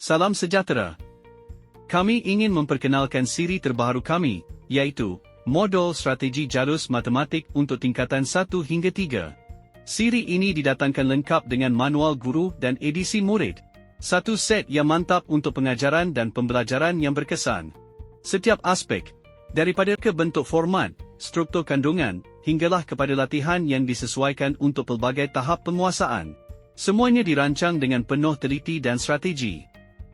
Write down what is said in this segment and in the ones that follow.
Salam sejahtera. Kami ingin memperkenalkan siri terbaru kami, iaitu Modul Strategi Jalus Matematik untuk tingkatan 1 hingga 3. Siri ini didatangkan lengkap dengan manual guru dan edisi murid. Satu set yang mantap untuk pengajaran dan pembelajaran yang berkesan. Setiap aspek, daripada ke bentuk format, struktur kandungan, hinggalah kepada latihan yang disesuaikan untuk pelbagai tahap penguasaan. Semuanya dirancang dengan penuh teliti dan strategi.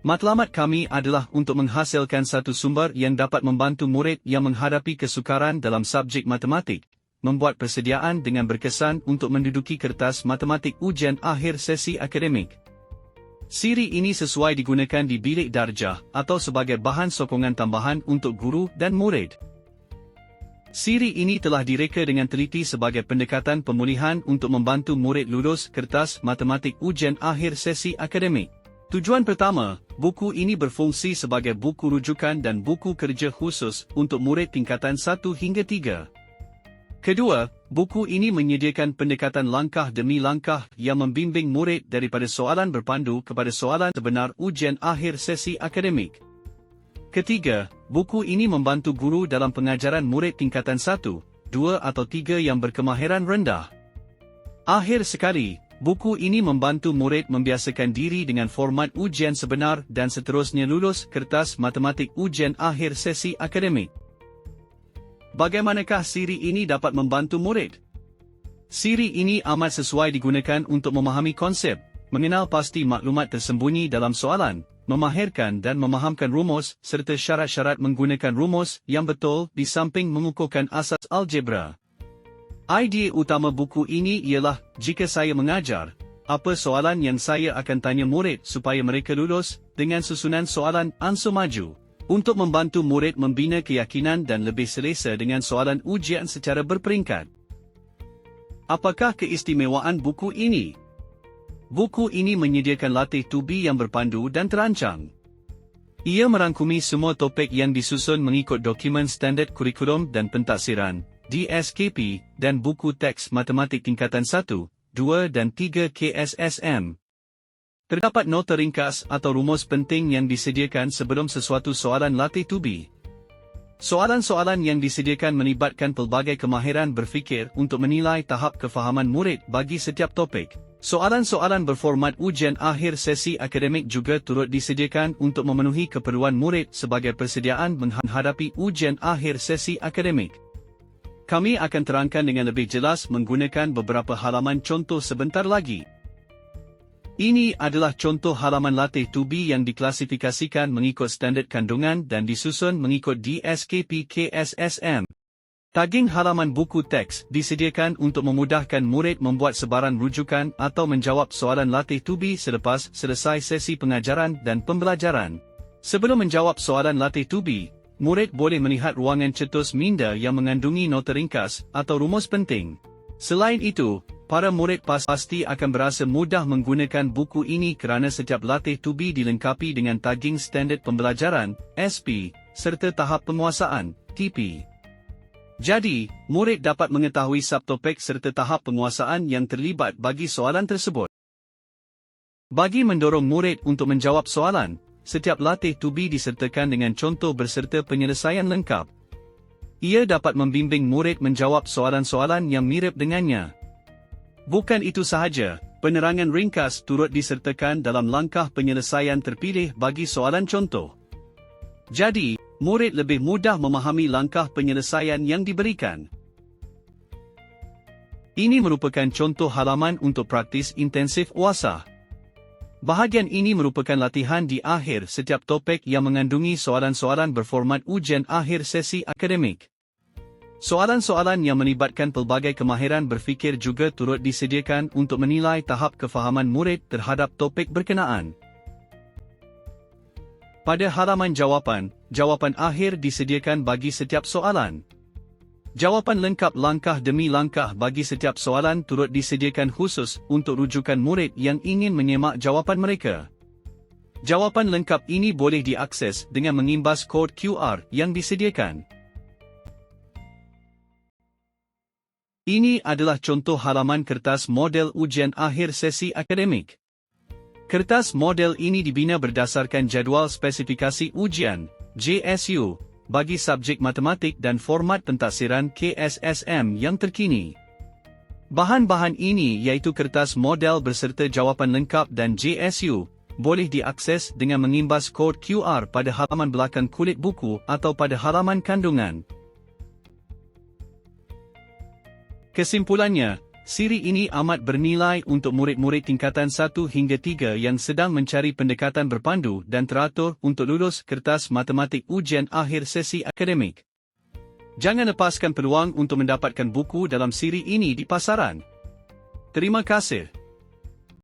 Matlamat kami adalah untuk menghasilkan satu sumber yang dapat membantu murid yang menghadapi kesukaran dalam subjek matematik, membuat persediaan dengan berkesan untuk menduduki kertas matematik ujian akhir sesi akademik. Siri ini sesuai digunakan di bilik darjah atau sebagai bahan sokongan tambahan untuk guru dan murid. Siri ini telah direka dengan teliti sebagai pendekatan pemulihan untuk membantu murid lulus kertas matematik ujian akhir sesi akademik. Tujuan pertama, buku ini berfungsi sebagai buku rujukan dan buku kerja khusus untuk murid tingkatan 1 hingga 3. Kedua, buku ini menyediakan pendekatan langkah demi langkah yang membimbing murid daripada soalan berpandu kepada soalan sebenar ujian akhir sesi akademik. Ketiga, buku ini membantu guru dalam pengajaran murid tingkatan 1, 2 atau 3 yang berkemahiran rendah. Akhir sekali, Buku ini membantu murid membiasakan diri dengan format ujian sebenar dan seterusnya lulus kertas matematik ujian akhir sesi akademik. Bagaimanakah siri ini dapat membantu murid? Siri ini amat sesuai digunakan untuk memahami konsep, mengenal pasti maklumat tersembunyi dalam soalan, memahirkan dan memahamkan rumus serta syarat-syarat menggunakan rumus yang betul di samping mengukuhkan asas algebra. Idea utama buku ini ialah, jika saya mengajar, apa soalan yang saya akan tanya murid supaya mereka lulus, dengan susunan soalan ansur maju, untuk membantu murid membina keyakinan dan lebih selesa dengan soalan ujian secara berperingkat. Apakah keistimewaan buku ini? Buku ini menyediakan latih tubi yang berpandu dan terancang. Ia merangkumi semua topik yang disusun mengikut dokumen standard kurikulum dan pentaksiran, DSKP, dan buku teks matematik tingkatan 1, 2 dan 3 KSSM. Terdapat nota ringkas atau rumus penting yang disediakan sebelum sesuatu soalan latih tubi. Soalan-soalan yang disediakan melibatkan pelbagai kemahiran berfikir untuk menilai tahap kefahaman murid bagi setiap topik. Soalan-soalan berformat ujian akhir sesi akademik juga turut disediakan untuk memenuhi keperluan murid sebagai persediaan menghadapi ujian akhir sesi akademik. Kami akan terangkan dengan lebih jelas menggunakan beberapa halaman contoh sebentar lagi. Ini adalah contoh halaman latih tubi yang diklasifikasikan mengikut standard kandungan dan disusun mengikut DSKP KSSM. Tagging halaman buku teks disediakan untuk memudahkan murid membuat sebaran rujukan atau menjawab soalan latih tubi selepas selesai sesi pengajaran dan pembelajaran. Sebelum menjawab soalan latih tubi, murid boleh melihat ruangan cetus minda yang mengandungi nota ringkas atau rumus penting. Selain itu, para murid pasti akan berasa mudah menggunakan buku ini kerana setiap latih tubi dilengkapi dengan tagging standard pembelajaran, SP, serta tahap penguasaan, TP. Jadi, murid dapat mengetahui subtopik serta tahap penguasaan yang terlibat bagi soalan tersebut. Bagi mendorong murid untuk menjawab soalan, setiap latih tubi disertakan dengan contoh berserta penyelesaian lengkap. Ia dapat membimbing murid menjawab soalan-soalan yang mirip dengannya. Bukan itu sahaja, penerangan ringkas turut disertakan dalam langkah penyelesaian terpilih bagi soalan contoh. Jadi, murid lebih mudah memahami langkah penyelesaian yang diberikan. Ini merupakan contoh halaman untuk praktis intensif UASA. Bahagian ini merupakan latihan di akhir setiap topik yang mengandungi soalan-soalan berformat ujian akhir sesi akademik. Soalan-soalan yang melibatkan pelbagai kemahiran berfikir juga turut disediakan untuk menilai tahap kefahaman murid terhadap topik berkenaan. Pada halaman jawapan, jawapan akhir disediakan bagi setiap soalan. Jawapan lengkap langkah demi langkah bagi setiap soalan turut disediakan khusus untuk rujukan murid yang ingin menyemak jawapan mereka. Jawapan lengkap ini boleh diakses dengan mengimbas kod QR yang disediakan. Ini adalah contoh halaman kertas model ujian akhir sesi akademik. Kertas model ini dibina berdasarkan jadual spesifikasi ujian, JSU, bagi subjek matematik dan format pentaksiran KSSM yang terkini. Bahan-bahan ini iaitu kertas model berserta jawapan lengkap dan JSU, boleh diakses dengan mengimbas kod QR pada halaman belakang kulit buku atau pada halaman kandungan. Kesimpulannya, siri ini amat bernilai untuk murid-murid tingkatan 1 hingga 3 yang sedang mencari pendekatan berpandu dan teratur untuk lulus kertas matematik ujian akhir sesi akademik. Jangan lepaskan peluang untuk mendapatkan buku dalam siri ini di pasaran. Terima kasih.